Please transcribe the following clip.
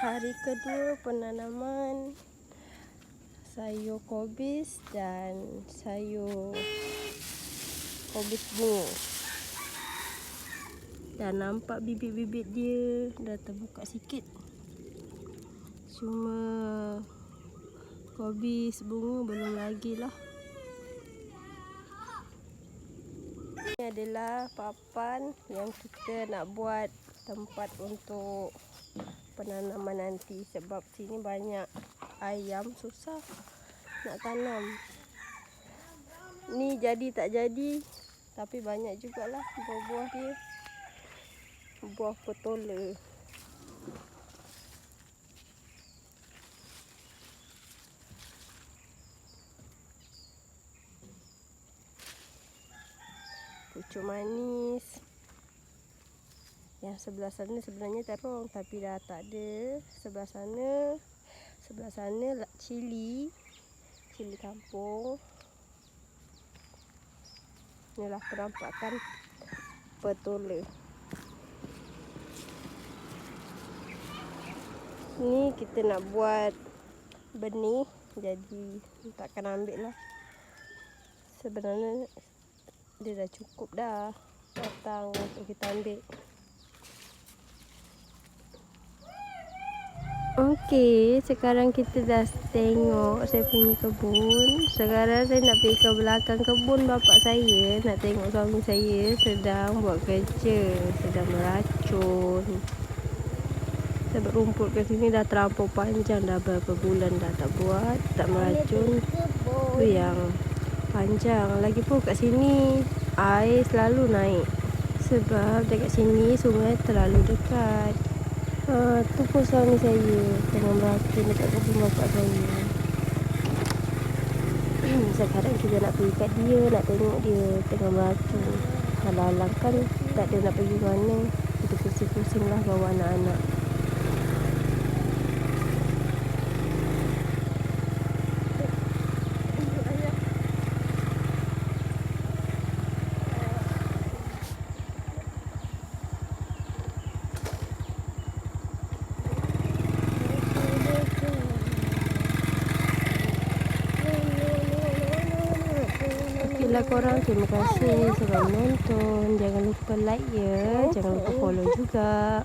hari kedua penanaman sayur kobis dan sayur kobis bunga. Dah nampak bibit-bibit dia dah terbuka sikit. Cuma kobis bunga belum lagi lah. Ini adalah papan yang kita nak buat tempat untuk penanaman nanti sebab sini banyak ayam susah nak tanam. Ni jadi tak jadi tapi banyak jugalah buah-buah dia. Buah petola. Pucuk manis. Yang sebelah sana sebenarnya terong tapi dah tak ada. Sebelah sana sebelah sana cili. Cili kampung. Inilah penampakan petola. Ni kita nak buat benih jadi takkan ambil lah. Sebenarnya dia dah cukup dah datang untuk kita ambil. Okey, sekarang kita dah tengok saya punya kebun. Sekarang saya nak pergi ke belakang kebun bapak saya. Nak tengok suami saya sedang buat kerja. Sedang meracun. Sebab rumput ke sini dah terlampau panjang. Dah berapa bulan dah tak buat. Tak meracun. Itu yang panjang. Lagipun kat sini air selalu naik. Sebab dekat sini sungai terlalu dekat. Ha, tu pun suami saya tengah meracun dekat kebun bapak saya. Sekarang kita nak pergi kat dia, nak tengok dia tengah meracun. Kalau alang kan tak ada nak pergi mana. Kita pusing-pusing lah bawa anak-anak. Okeylah korang terima kasih sebab menonton. Jangan lupa like ya. Jangan lupa follow juga.